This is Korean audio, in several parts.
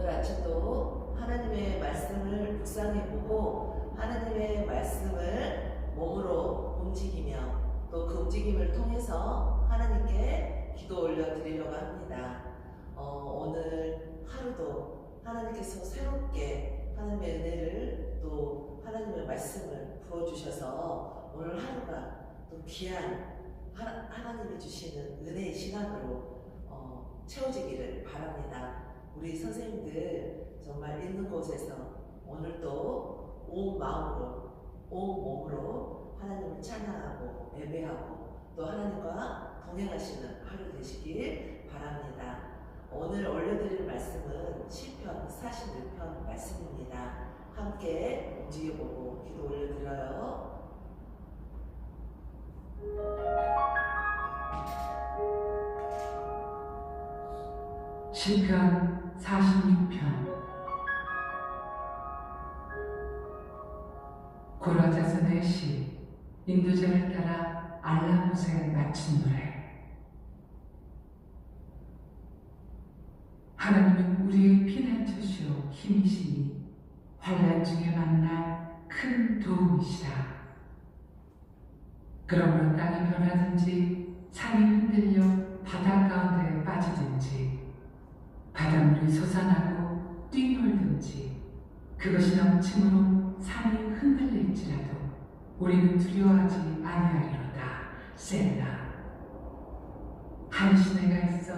오늘 아침도 하나님의 말씀을 묵상해 보고 하나님의 말씀을 몸으로 움직이며 또 그 움직임을 통해서 하나님께 기도 올려 드리려고 합니다. 어, 오늘 하루도 하나님께서 새롭게 하나님의 은혜를 또 하나님의 말씀을 부어주셔서 오늘 하루가 또 귀한 하나, 하나님이 주시는 은혜의 시간으로 어, 채워지기를 바랍니다. 우리 선생님들 정말 있는 곳에서 오늘도 온 마음으로 온 몸으로 하나님을 찬양하고 예배하고 또 하나님과 동행하시는 하루 되시길 바랍니다. 오늘 올려드릴 말씀은 시편 46편 말씀입니다. 함께 움직여보고 기도 올려드려요. 시편 46편. 고라 자손의 시 인도자를 따라 알라못에 맞춘 노래. 하나님은 우리의 피난처시오 힘이시니 환란 중에 만날 큰 도움이시라. 그러므로 땅이 변하든지 산이 흔들려 솟아나고 뛰놀든지 그것이 넘침으로 산이 흔들릴지라도 우리는 두려워하지 아니하리로다. 셀라. 한 시내가 있어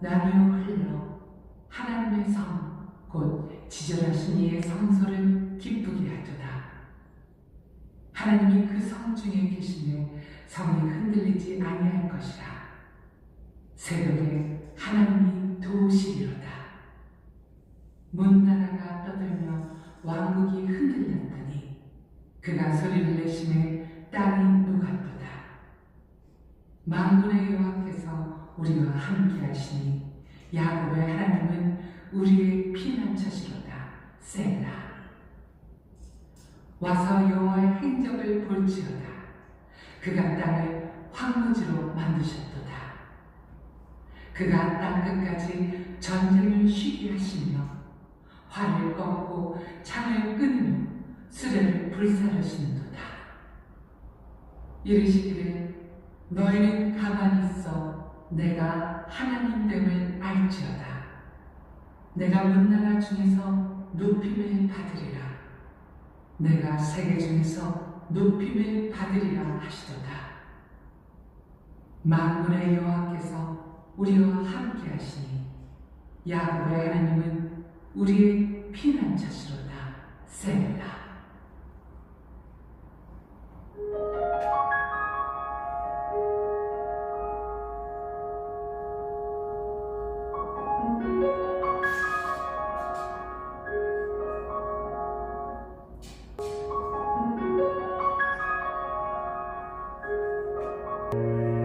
나누어 흘러 하나님의 성 곧 지절하신 이의 성소를 기쁘게 하도다. 하나님이 그 성 중에 계시네 성이 흔들리지 아니할 것이라. 새벽에 하나님이 도우시리로다. 문나라가 떠들며 왕국이 흔들렸더니 그가 소리를 내심에 땅이 누갔도다. 만군의 여호와께서 우리와 함께 하시니 야곱의 하나님은 우리의 피난처시로다. 셀라. 와서 여호와의 행적을 볼지어다. 그가 땅을 황무지로 만드셨도다. 그가 땅 끝까지 전쟁을 쉬게 하시며 활을 꺾고 창을 끊으며 수레를 불사르시는도다. 이르시기를 너희는 가만히 있어 내가 하나님 됨을 알지어다. 내가 문나라 중에서 높임을 받으리라. 내가 세계 중에서 높임을 받으리라 하시도다. 만군의 여호와께서 우리와 함께 하시니 야곱의 하나님은 우리의 피난처시로다 셀라 모든